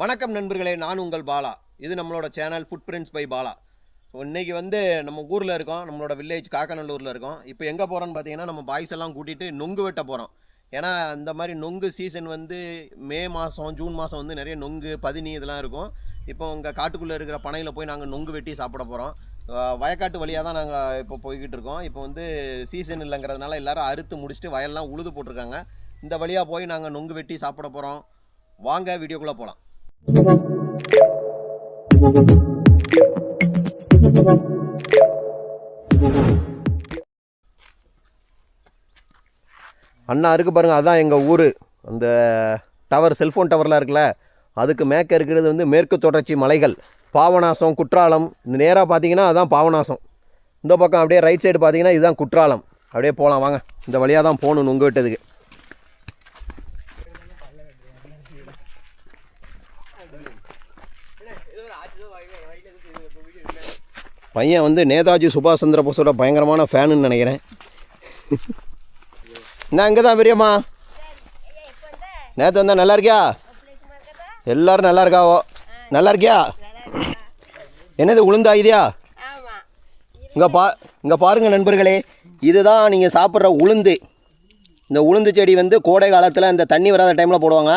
வணக்கம் நண்பர்களே நான் உங்கள் பாலா. இது நம்மளோட channel food prints by Bala. So இன்றைக்கி வந்து நம்ம ஊரில் இருக்கோம் நம்மளோட வில்லேஜ் காக்கநல்லூரில் இருக்கோம். இப்போ எங்கே போகிறோன்னு பார்த்தீங்கன்னா நம்ம பாய்ஸ் எல்லாம் கூட்டிகிட்டு நொங்கு வெட்ட போகிறோம் ஏன்னா இந்த மாதிரி நொங்கு சீசன் வந்து மே மாதம் ஜூன் மாதம் வந்து நிறைய நொங்கு பதினி இதெல்லாம் இருக்கும். இப்போ உங்கள் காட்டுக்குள்ளே இருக்கிற பனையில் போய் நாங்கள் நொங்கு வெட்டி சாப்பிட போகிறோம் வயக்காட்டு வழியாக தான் நாங்கள் இப்போ போய்கிட்டு இருக்கோம். இப்போ வந்து சீசன் இல்லைங்கிறதுனால எல்லாரும் அறுத்து முடிச்சுட்டு வயல்லாம் உழுது போட்டிருக்காங்க. இந்த வழியாக போய் நாங்கள் நொங்கு வெட்டி சாப்பிட போகிறோம் வாங்க வீடியோக்குள்ளே போகலாம் அண்ணா இருக்கு பாருங்க அதான் எங்கள் ஊர். அந்த டவர் செல்ஃபோன் டவர்லாம் இருக்குல்ல அதுக்கு மேற்க இருக்கிறது வந்து மேற்கு தொடர்ச்சி மலைகள். பாவநாசம் குற்றாலம் இந்த நேராக பார்த்தீங்கன்னா அதான் பாவநாசம். இந்த பக்கம் அப்படியே ரைட் சைடு பார்த்தீங்கன்னா இதுதான் குற்றாலம். அப்படியே போகலாம் வாங்க. இந்த வழியாக தான் போகணும் உங்கள் வீட்டதுக்கு பையன் வந்து நேதாஜி சுபாஷ் சந்திர போஸோட பயங்கரமான ஃபேனுன்னு நினைக்கிறேன். என்ன அங்கே தான் பெரியம்மா? நேற்று வந்தா நல்லா இருக்கியா? எல்லாரும் நல்லா இருக்காவோ? நல்லா இருக்கியா? என்னது உளுந்தா இதையா இங்கே பா இங்கே பாருங்கள் நண்பர்களே இதுதான் நீங்கள் சாப்பிட்ற உளுந்து. இந்த உளுந்து செடி வந்து கோடை காலத்தில் இந்த தண்ணி வராத டைமில் போடுவாங்க.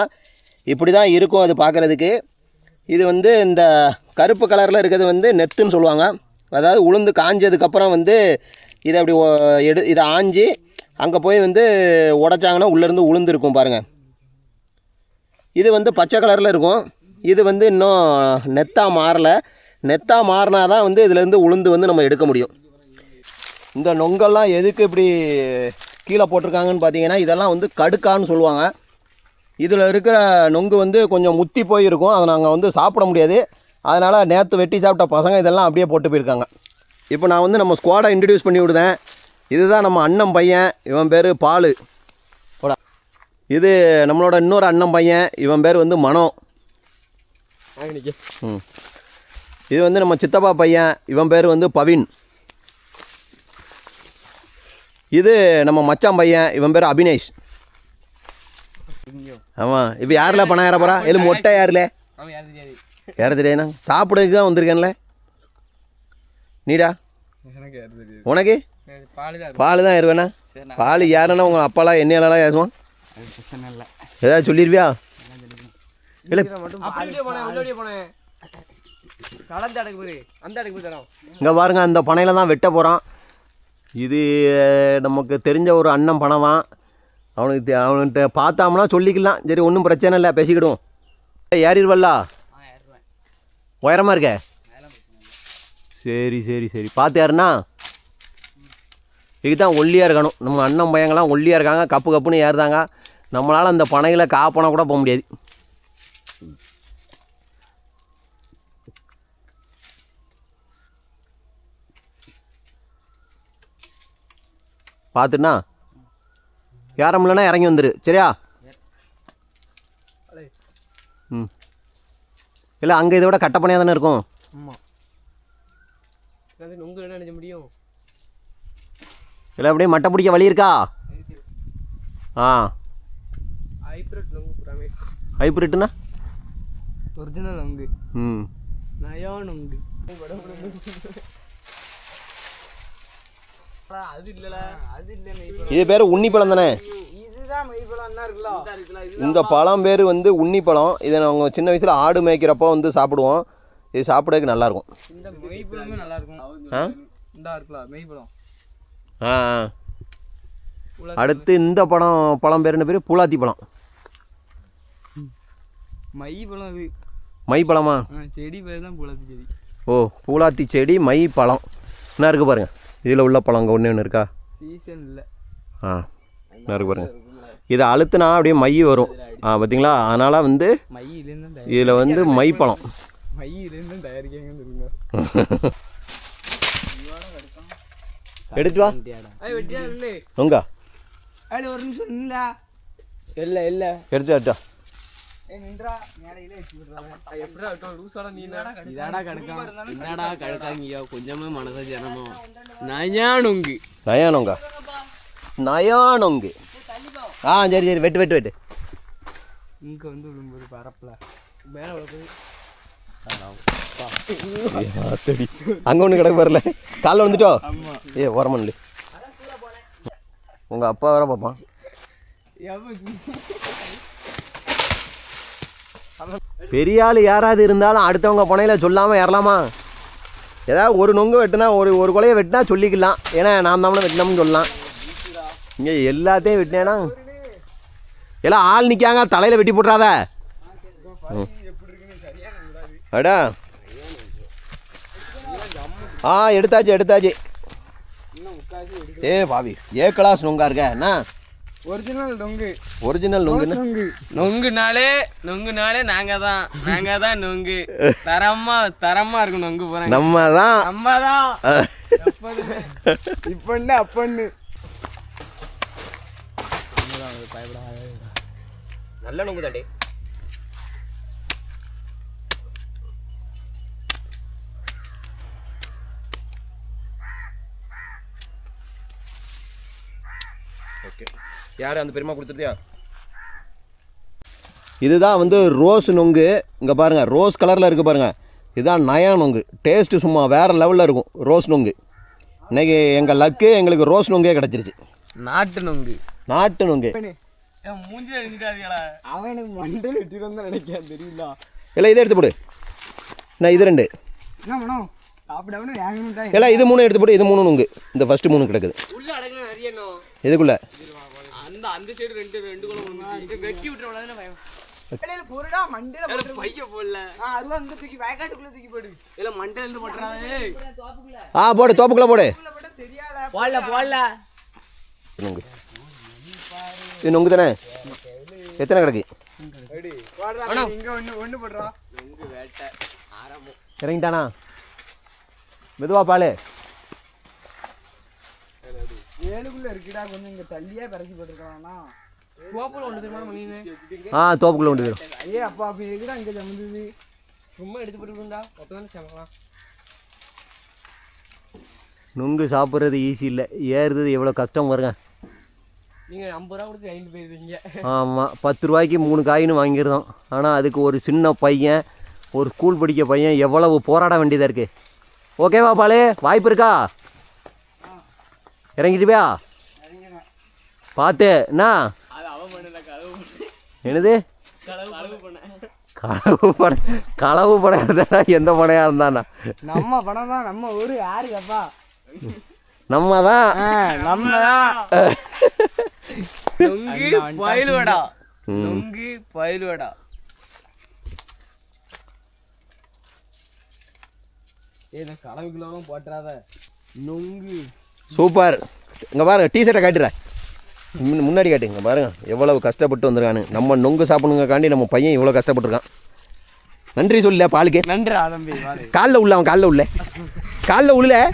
இப்படி தான் இருக்கும் அது பார்க்குறதுக்கு. இது வந்து இந்த கருப்பு கலரில் இருக்கிறது வந்து நெத்துன்னு சொல்லுவாங்க. அதாவது உளுந்து காஞ்சதுக்கப்புறம் வந்து இதை அப்படி எடு இதை ஆஞ்சி அங்கே போய் வந்து உடைச்சாங்கன்னா உள்ளேருந்து உளுந்து இருக்கும் பாருங்கள் இது வந்து பச்சை கலரில் இருக்கும். இது வந்து இன்னும் நெத்தாக மாறலை. நெத்தாக மாறினா தான் வந்து இதுலேருந்து உளுந்து வந்து நம்ம எடுக்க முடியும். இந்த நொங்கல்லாம் எதுக்கு இப்படி கீழே போட்டிருக்காங்கன்னு பார்த்தீங்கன்னா இதெல்லாம் வந்து கடுக்கான்னு சொல்லுவாங்க. இதில் இருக்கிற நொங்கு வந்து கொஞ்சம் முத்தி போயிருக்கும். அதை நாங்கள் வந்து சாப்பிட முடியாது. அதனால் நேற்று வெட்டி சாப்பிட்ட பசங்க இதெல்லாம் அப்படியே போட்டு போயிருக்காங்க. இப்போ நான் வந்து நம்ம ஸ்குவாடை இன்ட்ரடியூஸ் பண்ணி விடுதேன் இதுதான் நம்ம அண்ணன் பையன் இவன் பேர் பாலு. போடா. இது நம்மளோட இன்னொரு அண்ணன் பையன் இவன் பேர் வந்து மனோ. ம். இது வந்து நம்ம சித்தப்பா பையன் இவன் பேர் வந்து பவின். இது நம்ம மச்சான் பையன் இவன் பேர் அபினேஷ். ஆமாம் இப்போ யாரில் பணம் ஏற போகிறா எல்லாம் மொட்டை யாரில்? யார தெரியாதுண்ணா சாப்பிடறதுக்கு தான் வந்திருக்கேன்ல. நீடா. உனக்கு? பால் தான் ஏறுவேண்ணா பால் யாருன்னா உங்கள் அப்பாலாம் என்னையெல்லாம் ஏசுவான்? ஏதாவது சொல்லிடுவியா இல்லை. இங்கே பாருங்க அந்த பனையில் தான் வெட்ட போகிறான் இது நமக்கு தெரிஞ்ச ஒரு அண்ணன் பணம் தான். அவனுக்கு அவன்கிட்ட பார்த்தாம்னா சொல்லிக்கலாம். சரி ஒன்றும் பிரச்சனை இல்லை பேசிக்கிடுவோம். ஏறிடுவல்லா? உயரமாக இருக்க. சரி சரி சரி. பார்த்து யாருண்ணா இதுக்கு தான் ஒல்லியாக இருக்கணும். நம்ம அண்ணன் பையங்கள்லாம் ஒல்லியாக இருக்காங்க கப்பு கப்புன்னு ஏறுதாங்க. நம்மளால் அந்த பனைகளை காப்பனை கூட போக முடியாது. பார்த்துண்ணா. ஏறமில்லனா இறங்கி வந்துரு. சரியா? ம். இல்லை அங்கே இதை விட கட்டப்பனையாக தானே இருக்கும்? ஆமாம் அது உங்க என்ன நினைச்ச முடியும்? இல்லை அப்படியே மட்டை பிடிக்க வழி இருக்கா? ஆ. ஹைப்ரிட் நொங்கு புறாமே. ஹைப்ரிட்டுண்ணா ஒரிஜினல் நொங்கு ம். நயா நொங்கு அது இல்லல அது இல்ல மெய்ப்பழம் இது பேர் உன்னிப்பழம் தானே? இந்த பழம். பேர் வந்து உன்னிப்பழம். இதை நாங்கள் சின்ன வயசில் ஆடு மேய்க்கிறப்போ வந்து சாப்பிடுவோம். இது சாப்பிடறதுக்கு நல்லாயிருக்கும். இந்த மெய்ப்பழமே நல்லா இருக்கும் ஆ. அடுத்து இந்த பழம் பழம் பேர் என்ன பேர் பூலாத்தி பழம். மை பழம் அது. மை பழமா? செடி பேர் தான் புலத்து செடி. ஓ பூலாத்தி செடி மை பழம். என்ன இருக்குது பாருங்க. இதில் உள்ள பழம் அங்கே ஒன்று ஒன்று இருக்கா? சீசன் இல்லை ஆ இருக்கு பாருங்க. இதை அழுத்துனா அப்படியே மை வரும். ஆ பார்த்தீங்களா? அதனால் வந்து இதில் வந்து மை பழம். எடுத்து வா. இல்லை. உங்க அதில் ஒரு நிமிஷம் இல்ல இல்ல இல்ல. எடுத்து எடுத்தா நின்றா மேலையில வச்சு விடுறாங்க எப்படிடா விட்டோம் லூசாடா நீ இதாடா கடுக்காம என்னடா கடுக்காங்கய்யா கொஞ்சமே மனசு ஜனமோ நயானுங்கு. நயானோங்க? நயானோங்கு. ஆ சரி சரி வெட்டு வெட்டு வெட்டு. இங்க வந்து விழும்போது பரப்பல. மேலே அங்கே ஒன்று கிடக்கு வரல காலைல வந்துட்டோ ஏ ஓரமண்ணு உங்கள் அப்பா வேற பார்ப்பான் பெரிய ஆள் யாராவது இருந்தாலும் அடுத்தவங்க புனையில் சொல்லாமல் ஏறலாமா? ஏதாவது ஒரு நொங்கு வெட்டினா ஒரு ஒரு கொலையை வெட்டினா சொல்லிக்கலாம். ஏன்னா நான் தாமலை வெட்டினோம்னு சொல்லலாம். இங்கே எல்லாத்தையும் வெட்டினேன்னா எல்லாம் ஆள் நிற்காங்க தலையில் வெட்டி போட்டுறாத. ம். அடா. ஆ எடுத்தாச்சு எடுத்தாச்சு. ஏ பாவி ஏ கிளாஸ் நொங்கா இருக்க? என்ன? ஒரிஜினல் டொங்கு ஒரிஜினல் நொங்குன்னு டொங்கு நொங்குனாலே நொங்குனாலே நாங்க தான். நாங்க தான் நொங்கு. தரமா தரமா இருக்கும் நொங்கு போறாங்க. நம்ம தான். நம்ம தான். இப்பன்னு அப்பன்னு நல்ல நொங்கு தாண்டி. யார் அந்த பெருமா கொடுத்துருத்தியா இதுதான் வந்து ரோஸ் நொங்கு. இங்கே பாருங்கள் ரோஸ் கலரில் இருக்குது பாருங்கள் இதுதான் நயா நொங்கு. டேஸ்ட்டு சும்மா வேறு லெவலில் இருக்கும் ரோஸ் நொங்கு. இன்னைக்கு எங்கள் லக்கு எங்களுக்கு ரோஸ் நொங்கே கிடச்சிருச்சு. நாட்டு நொங்கு. நாட்டு நொங்கு. இல்லை இதை எடுத்து போடு. நான் இது ரெண்டு. இல்லை இது மூணு எடுத்து போடு இது மூணு நொங்கு. இந்த ஃபஸ்ட்டு மூணு கிடக்குது. இதுக்குள்ளே. அந்த அந்த சைடு ரெண்டு ரெண்டு குளம் வந்து வெட்டி விட்டுறவளதானே பயம். இடையில பொருடா மண்டையில போட்டு பைய போடல. ஆ அருவா அங்க தூக்கி வயக்காட்டுக்குள்ள தூக்கி போடு. இல்ல மண்டையில இருந்து போட்டுறாதே ஆ போடு தோப்புக்குள்ளே போடு. தெரியாதா? போடல போடல. நொங்கு. இது தானே எத்தனை கிடக்கு? இறங்கிட்டானா? மெதுவா பாலு. ஏழுக்குள்ள இருக்குடா கொஞ்சம் இங்க தள்ளியே பறக்கி போட்டுருக்கானா? கோப்பல ஒன்று தெரியுமா மணின்னு ஆ தோப்புக்குள்ளே ஐயே அப்பா இங்க சும்மா எடுத்து சமலாம் நுங்கு சாப்பிட்றது ஈஸி இல்லை. ஏறுறது எவ்வளோ கஷ்டம் வருங்க நீங்க ஐம்பது ரூபா கொடுத்து வாங்கிட்டு போயிருந்தீங்க ஆமாம் பத்து ரூபாய்க்கு மூணு காயின்னு வாங்கியிருந்தோம் ஆனால் அதுக்கு ஒரு சின்ன பையன் ஒரு ஸ்கூல் படிக்க பையன் எவ்வளவு போராட வேண்டியதாக இருக்குது ஓகேவா பாலு? வாய்ப்பு இருக்கா? இறங்கிட்டு போயா பார்த்து என்ன? என்னது? களவு பண்ண களவு பட களவு படம் இருந்தா எந்த படையாக இருந்தானா? நம்ம படம் தான் நம்ம ஊரு யாரு அப்பா நம்ம தான் நம்ம தான் நொங்கு பயிலுவடா. நொங்கு பயிலுவடா. ஏ நான் கலவுக்குள்ளவும் போட்டுறாத. நொங்கு. சூப்பர். இங்கே பாருங்க டிஷர்ட்டை காட்டுறேன் முன்ன- முன்னாடி காட்டுங்க பாருங்க எவ்வளவு கஷ்டப்பட்டு வந்திருக்கானு. நம்ம நொங்கு சாப்பிடுங்காண்டி நம்ம பையன் இவ்வளோ கஷ்டப்பட்டிருக்கான். நன்றி சொல்ல பாலுக்கு? நன்றி காலில் உள்ள அவன் காலில் உள்ள. காலில் உள்ள?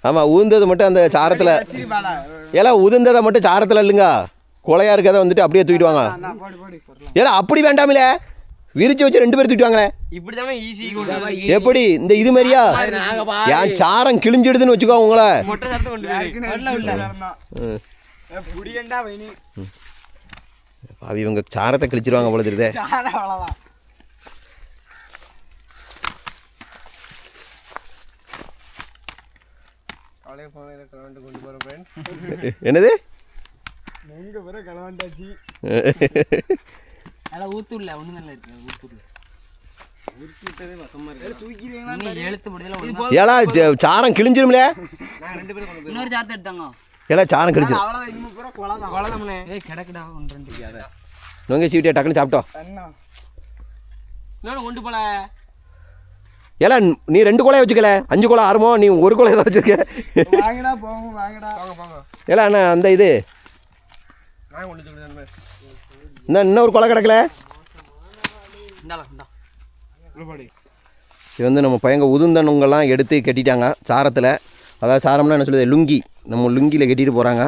ஆமாம் உளுந்தது மட்டும் அந்த சாரத்தில். ஏலா உதிர்ந்ததை மட்டும் சாரத்தில் இல்லைங்க. கொலையாக இருக்கிறத வந்துட்டு அப்படியே தூக்கிட்டு வாங்க. ஏலா அப்படி வேண்டாமில்ல. விரிச்சு வச்சு ரெண்டு பேரும் தூக்கிட்டு வாங்களே இப்படிதானே ஈஸி கொண்டு போய் எப்படி? இந்த இது மாதிரியா? என் சாரம் கிழிஞ்சிடுதுன்னு வச்சுக்கோ உங்களை பாவி இவங்க சாரத்தை கிழிச்சிருவாங்க போல தெரியுதே. என்னது? அதெல்லாம் ஊத்தூர்ல ஒன்றும் நல்லா இருக்கு. ஊத்தூர்ல ஏலா சாரம் கிழிஞ்சிரும்ல. இன்னொரு சாத்து எடுத்தாங்க. ஏலா சாரம் அதை நொங்க சீவிட்டியா டக்குன்னு சாப்பிட்டோம் கொண்டு போல. ஏலா நீ ரெண்டு குலையை வச்சுக்கல. அஞ்சு குலை ஆறுமோ நீ ஒரு குலையை தான் வச்சிருக்க வாங்கடா போவோம் வாங்கடா. வாங்க போங்க. ஏலா அண்ணா அந்த இது. இன்னும் இன்னும் ஒரு குலை கிடக்கல? இது வந்து நம்ம பையங்க உதுந்த நுங்கெல்லாம் எடுத்து கட்டிட்டாங்க சாரத்தில். அதாவது சாரம்னா என்ன சொல்லுது லுங்கி. நம்ம லுங்கியில் கட்டிட்டு போகிறாங்க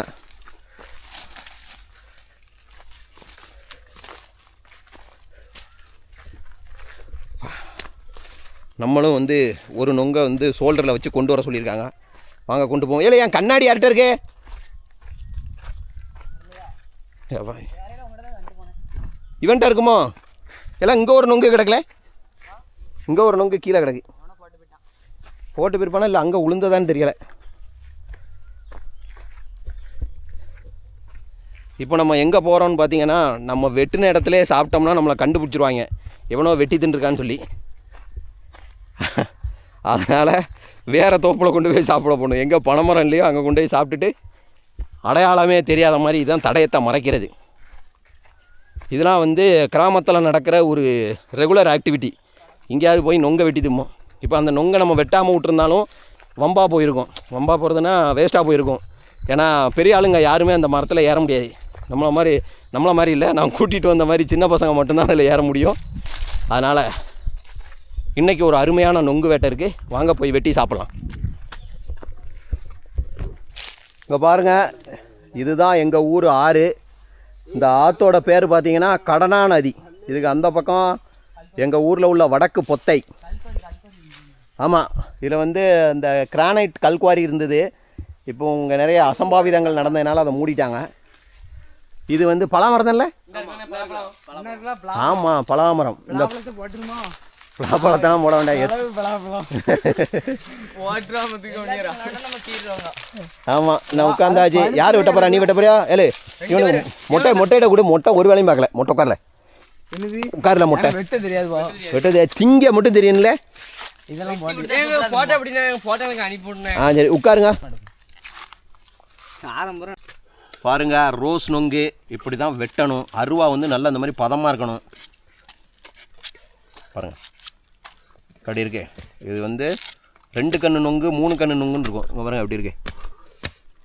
நம்மளும் வந்து ஒரு நொங்கை வந்து ஷோல்டரில் வச்சு கொண்டு வர சொல்லியிருக்காங்க. வாங்க கொண்டு போவோம். ஏலே என் கண்ணாடி யார்கிட்ட இருக்கு. இவன்ட்ட இருக்குமோ? எல்லாம் இங்கே ஒரு நொங்கு கிடக்கல? இங்கே ஒரு நொங்கு கீழே கிடக்கு. போட்டு போயிருப்பானா இல்லை அங்கே உளுந்ததான்னு தெரியலை. இப்போ நம்ம எங்கே போகிறோம்னு பார்த்தீங்கன்னா நம்ம வெட்டின இடத்துல சாப்பிட்டோம்னா நம்மளை கண்டுபிடிச்சிருவாங்க. எவனோ வெட்டி தின்றுருக்கான்னு சொல்லி. அதனால் வேறு தோப்பில் கொண்டு போய் சாப்பிட போகணும். எங்கே பனைமரம் இல்லையோ அங்கே கொண்டு போய் சாப்பிட்டுட்டு அடையாளமே தெரியாத மாதிரி இதுதான் தடயத்தை மறைக்கிறது. இதெல்லாம் வந்து கிராமத்தில் நடக்கிற ஒரு ரெகுலர் ஆக்டிவிட்டி எங்கேயாவது போய் நொங்க வெட்டிதுமோ இப்போ அந்த நொங்கை நம்ம வெட்டாமல் விட்டுருந்தாலும் வம்பாக போயிருக்கும். வம்பாக போகிறதுனா வேஸ்ட்டாக போயிருக்கும். ஏன்னா பெரிய ஆளுங்க யாருமே அந்த மரத்தில் ஏற முடியாது. நம்மளை மாதிரி நம்மளை மாதிரி இல்லை. நான் கூட்டிகிட்டு வந்த மாதிரி சின்ன பசங்க மட்டும்தான் அதில் ஏற முடியும். அதனால் இன்றைக்கி ஒரு அருமையான நொங்கு வேட்டை இருக்குது வாங்க போய் வெட்டி சாப்பிட்லாம். இங்கே பாருங்கள் இதுதான் எங்கள் ஊர் ஆறு. இந்த ஆத்தோட பேர் பார்த்தீங்கன்னா கடனா நதி. இதுக்கு அந்த பக்கம் எங்கள் ஊரில் உள்ள வடக்கு பொத்தை. ஆமாம் இதில் வந்து இந்த கிரானைட் கல்குவாரி இருந்தது. இப்போ இங்கே நிறைய அசம்பாவிதங்கள் நடந்ததுனால அதை மூடிட்டாங்க. இது வந்து பலாமரம் தானே ஆமாம் பலாமரம். இந்த பலாப்பழத்தெல்லாம் போட வேண்டாம் ஆமாம் நான் உட்காந்தாச்சு யார் வெட்ட போறா? நீ வெட்ட போறியா? ஏலு இவனுக்கு மொட்டை மொட்டையிட கூட. மொட்டை ஒரு வேலையும் பார்க்கல. மொட்டை உட்காரல. என்னது? உட்காரல மொட்டை. வெட்ட தெரியாதுப்பா வெட்டது திங்க மட்டும் தெரியும்ல. இதெல்லாம் அப்படின்னா எனக்கு அனுப்பி ஆ சரி உட்காருங்க. பாருங்க ரோஸ் நொங்கு இப்படி தான் வெட்டணும். அருவா வந்து நல்லா இந்த மாதிரி பதமாக இருக்கணும். பாருங்க. அப்படி இருக்கே. இது வந்து ரெண்டு கண்ணு நொங்கு மூணு கண்ணு நொங்குன்னு இருக்கும். இங்க பாருங்க எப்படி இருக்கு.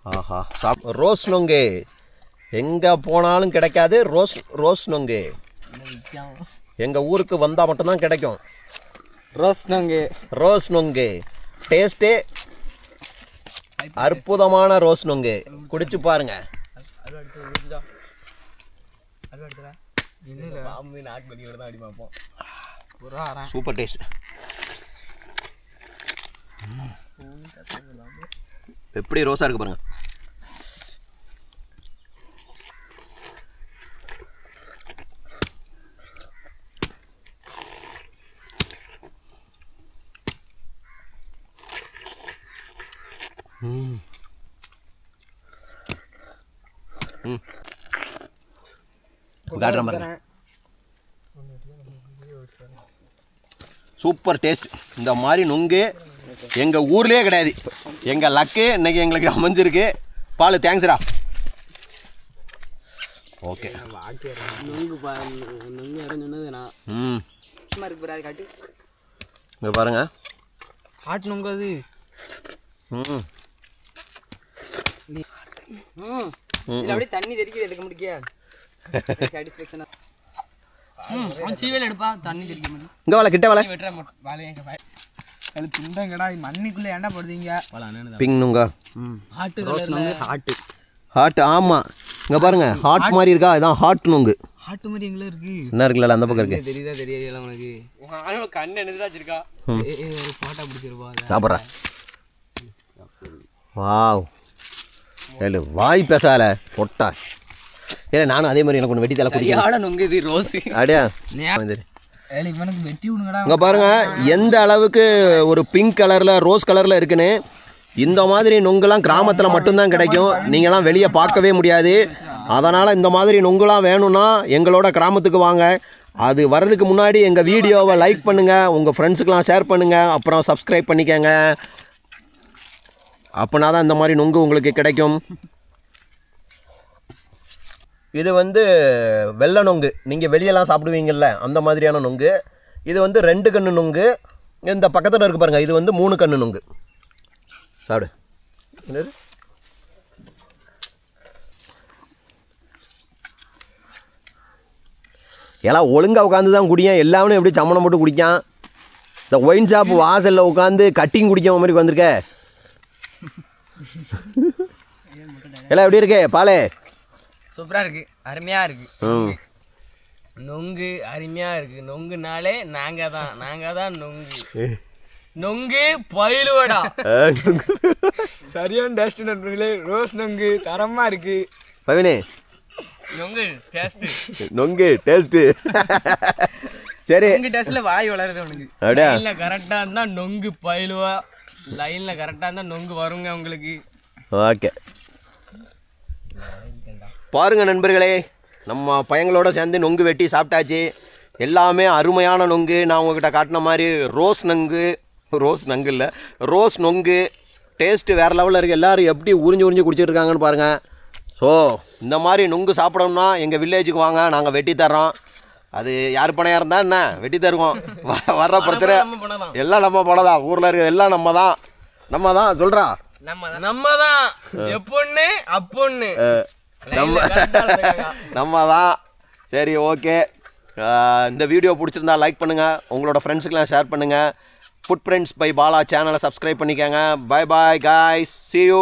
ஆஹா சாப் ரோஸ் நொங்கு. எங்கே போனாலும் கிடைக்காது ரோஸ் ரோஸ் நொங்கு. எங்கள் ஊருக்கு வந்தால் மட்டும்தான் கிடைக்கும். ரோஸ் நாங்க. ரோஸ் நொங்கு. டேஸ்ட்டே அற்புதமான ரோஸ் நொங்கு. குடிச்சு பாருங்க. நாக்கு சூப்பர் டேஸ்ட். எப்படி ரோஸாக இருக்கு பாருங்க. ம். ம். காட்டுறேன் பாருங்க. Super taste. இந்த மாதிரி நுங்கு எங்கள் ஊர்லேயே கிடையாது. எங்கள் லக்கு இன்னைக்கு எங்களுக்கு அமைஞ்சிருக்கு. பால் தேங்க்ஸ்டா ஓகே ம். இருக்கு பிறகு காட்டு. இங்கே பாருங்க. ஹாட் நுங்க அது. ம். அப்படியே தண்ணி தெரிக்குது எடுக்க முடியா சாட்டிஸ்ஃபேக்ஷனா ம் அவன் சீவேல எடுப்பா தண்ணி தெரிக்க முடியும் இங்கே வாழ கிட்ட வாழ வெட்டுற வேலையை எங்க அது துண்டங்கடா மண்ணிக்குள்ள ஏன்டா போடுதீங்க? பிங் நுங்க. ஹாட்டு ஹாட்டு ஹாட் ஆமாம் இங்கே பாருங்க ஹாட் மாதிரி இருக்கா? இதான் ஹாட் நுங்கு. ஹாட்டு மாதிரி எங்கள இருக்கு? என்ன இருக்குல்ல அந்த பக்கம் இருக்கு. தெரியுதா தெரியாது உனக்கு? வச்சிருக்கா. ஏ ஏ, ஒரு போட்டோ பிடிச்சிருப்பா அதை. சாப்பிட்றேன் வாவ். வாய் பேசால பொட்டா. ஏல நானும் அதே மாதிரி எனக்கு ஒன்று வெட்டி தலை நுங்கு இது ரோஸு. அப்படியா இங்கே பாருங்க எந்த அளவுக்கு ஒரு பிங்க் கலரில் ரோஸ் கலரில் இருக்குன்னு இந்த மாதிரி நொங்குலாம் கிராமத்தில் மட்டும்தான் கிடைக்கும். நீங்களாம் வெளியே பார்க்கவே முடியாது. அதனால் இந்த மாதிரி நொங்குலாம் வேணும்னா எங்களோட கிராமத்துக்கு வாங்க. அது வர்றதுக்கு முன்னாடி எங்கள் வீடியோவை லைக் பண்ணுங்கள் உங்கள் ஃப்ரெண்ட்ஸுக்கெலாம் ஷேர் பண்ணுங்கள் அப்புறம் சப்ஸ்கிரைப் பண்ணிக்கங்க. அப்படின்னா தான் இந்த மாதிரி நொங்கு உங்களுக்கு கிடைக்கும். இது வந்து வெள்ளை நொங்கு. நீங்கள் வெளியெல்லாம் சாப்பிடுவீங்கள்ல அந்த மாதிரியான நொங்கு. இது வந்து ரெண்டு கண்ணு நொங்கு. இந்த பக்கத்தில் இருக்கு பாருங்கள் இது வந்து மூணு கண்ணு நொங்கு. சாப்பிடு. என்னது? எல்லாம் ஒழுங்காக உட்காந்து தான் குடியான். எல்லாமே எப்படி சம்மணம் போட்டு குடிக்கான்? இந்த ஒயின் ஷாப் வாசலில் உட்காந்து கட்டிங் குடிக்காம மாதிரி வந்திருக்க எல்லாம் எப்படி இருக்கு? பாலே. சூப்பரா இருக்கு. அருமையா இருக்கு. ம் நொங்கு அருமையா இருக்கு. நொங்குனாலே நாங்க தான். நாங்க தான் நொங்கு. நொங்கு பயிலுவடா. சரியான டேஸ்ட் நண்பர்களே. ரோஸ் நொங்கு தரமா இருக்கு. பவினே. நொங்கு டேஸ்ட் நொங்கு டேஸ்ட்டு சரி. உங்க டேஸ்ட்ல வாய் வளருது உனக்கு. அப்படியா? லைன்ல கரெக்டா இருந்தா நொங்கு பயிலுவா. லைன்ல கரெக்டா இருந்தா நொங்கு வருங்க உங்களுக்கு. ஓகே. பாருங்க நண்பர்களே நம்ம பையங்களோட சேர்ந்து நொங்கு வெட்டி சாப்பிட்டாச்சு. எல்லாமே அருமையான நொங்கு. நான் உங்ககிட்ட காட்டின மாதிரி ரோஸ் நொங்கு ரோஸ் நொங்கு இல்லை ரோஸ் நொங்கு. டேஸ்ட்டு வேறு லெவலில் இருக்குது எல்லோரும் எப்படி உறிஞ்சு உறிஞ்சு குடிச்சிட்டு இருக்காங்கன்னு பாருங்கள் ஸோ இந்த மாதிரி நொங்கு சாப்பிடணும்னா எங்கள் வில்லேஜுக்கு வாங்க. நாங்கள் வெட்டி தர்றோம். அது யார் பணையாக இருந்தால் என்ன? வெட்டி தருவோம். வர்ற பிரச்சனை. எல்லாம் நம்ம பணம் ஊரில் இருக்கிறது எல்லாம் நம்ம தான். நம்ம தான். சொல்கிறா நம்ம நம்ம தான். எப்பொண்ணு அப்பொண்ணு. நம்ம நம்ம தான் சரி ஓகே. இந்த வீடியோ பிடிச்சிருந்தா லைக் பண்ணுங்கள் உங்களோட ஃப்ரெண்ட்ஸுக்கெலாம் ஷேர் பண்ணுங்கள் ஃபுட் பிரிண்ட்ஸ் பை பாலா சேனலை சப்ஸ்கிரைப் பண்ணிக்கோங்க. Bye bye guys see you.